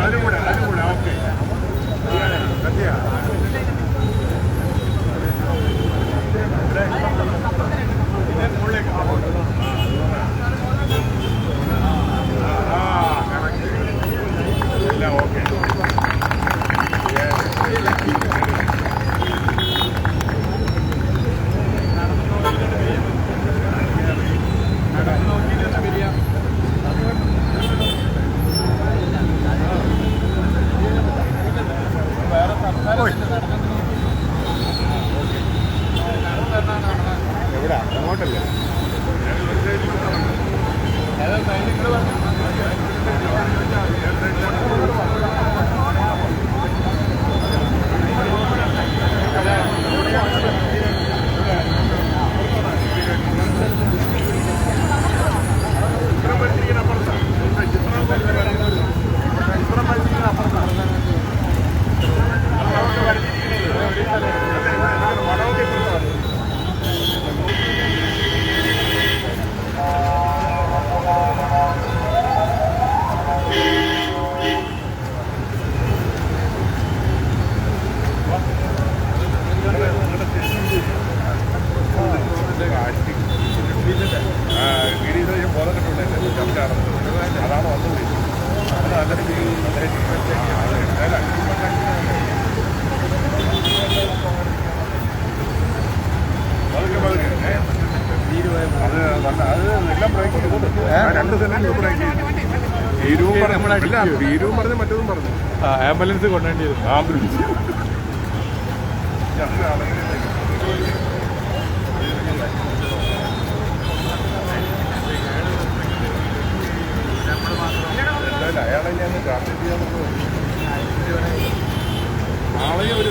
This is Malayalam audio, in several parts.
അതിലും കൂടെ അതിലും കൂടെ ഓക്കെ എവിടെ അങ്ങോട്ടല്ലേ. ചിത്രം അതാണ് വന്നത് അത് നല്ല രീതിയിൽ നല്ല രീതിയിൽ അത് എല്ലാം ബ്രേക്ക് ചെയ്തു രണ്ട് സെന്റിൽ ബ്രേക്ക് ചെയ്തു തീരുവും പറഞ്ഞു ഇല്ല പറഞ്ഞു മറ്റതും പറഞ്ഞു ആംബുലൻസ് കൊണ്ടുവേണ്ടി വരും ആംബുലൻസ് എന്തായാലും ഞാൻ ടാർഗറ്റ് ചെയ്യാന്നുള്ളത് നാളെ ഒരു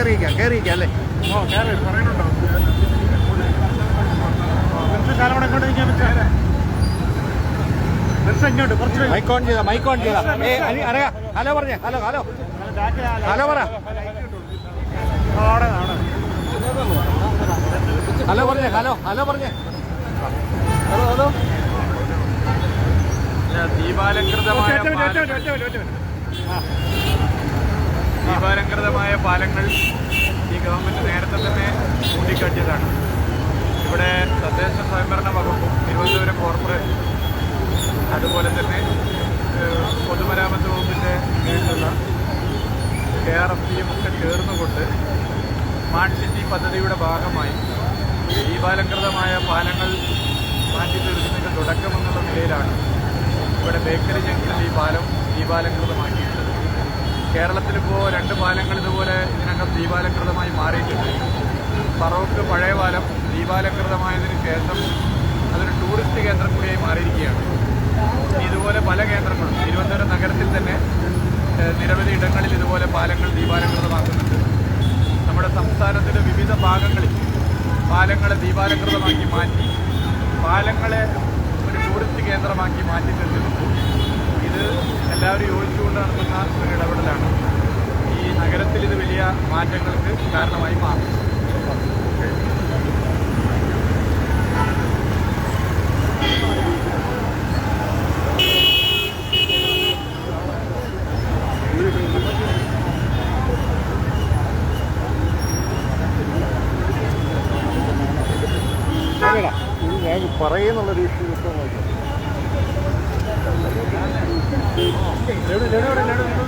കയറിയിരിക്കാം കയറിയിരിക്കാം അല്ലേ? ഓ കയറി പറയുന്നുണ്ടോ? കൂടെ ഇങ്ങോട്ട് നിൽക്കാൻ പറ്റും കുറച്ച് ഇങ്ങോട്ട് കുറച്ച് മൈക്ക് ഓൺ ചെയ്താ മൈക്ക് ഓൺ ചെയ്താ. അറിയാ ഹലോ പറഞ്ഞേ ഹലോ ഹലോ. ഹലോ പറ. ഹലോ പറഞ്ഞേ ഹലോ ഹലോ പറഞ്ഞേ. Hello hello. ദീപാലങ്കൃതമായ ദീപാലങ്കൃതമായ പാലങ്ങൾ ഈ ഗവൺമെന്റ് നേരത്തെ തന്നെ കൂട്ടിക്കാട്ടിയതാണ് ഇവിടെ തദ്ദേശ സ്വയംഭരണ വകുപ്പും തിരുവനന്തപുരം കോർപ്പറേഷൻ അതുപോലെ തന്നെ പൊതുമരാമത്ത് വകുപ്പിന്റെ കീഴിലുള്ള കെ ആർ എഫ് സിയും ഒക്കെ ചേർന്നുകൊണ്ട് സ്മാർട്ട് സിറ്റി പദ്ധതിയുടെ ഭാഗമായി ദീപാലങ്കൃതമായ പാലങ്ങൾ മാറ്റി തീർക്കുന്നതിന്റെ തുടക്കമെന്നുള്ള നിലയിലാണ്. ഇവിടെ ബേക്കറി ജംഗ്ഷനിൽ ഈ പാലം ദീപാലങ്കൃതമാക്കിയിട്ടുള്ളത് കേരളത്തിലിപ്പോൾ രണ്ട് പാലങ്ങൾ ഇതുപോലെ ഇതിനകം ദീപാലകൃതമായി മാറിയിട്ടുണ്ട്. ഫറോക്ക് പഴയ പാലം ദീപാലങ്കൃതമായതിനു ശേഷം അതൊരു ടൂറിസ്റ്റ് കേന്ദ്രം കൂടിയായി മാറിയിരിക്കുകയാണ്. ഇതുപോലെ പല കേന്ദ്രങ്ങളും തിരുവനന്തപുരം നഗരത്തിൽ തന്നെ നിരവധി ഇടങ്ങളിൽ ഇതുപോലെ പാലങ്ങൾ ദീപാലകൃതമാക്കുന്നുണ്ട്. നമ്മുടെ സംസ്ഥാനത്തിന്റെ വിവിധ ഭാഗങ്ങളിൽ പാലങ്ങളെ ദീപാലകൃതമാക്കി മാറ്റി പാലങ്ങളെ ഒരു ടൂറിസ്റ്റ് കേന്ദ്രമാക്കി മാറ്റി എല്ലാവരും യോജിച്ചുകൊണ്ട് നടത്തുന്ന ഒരു ഇടപെടലാണ്. ഈ നഗരത്തിൽ ഇത് വലിയ മാറ്റങ്ങൾക്ക് കാരണമായി മാറും. പറയുന്നുള്ള രീതിയിൽ ലഡു ലഡു ലഡു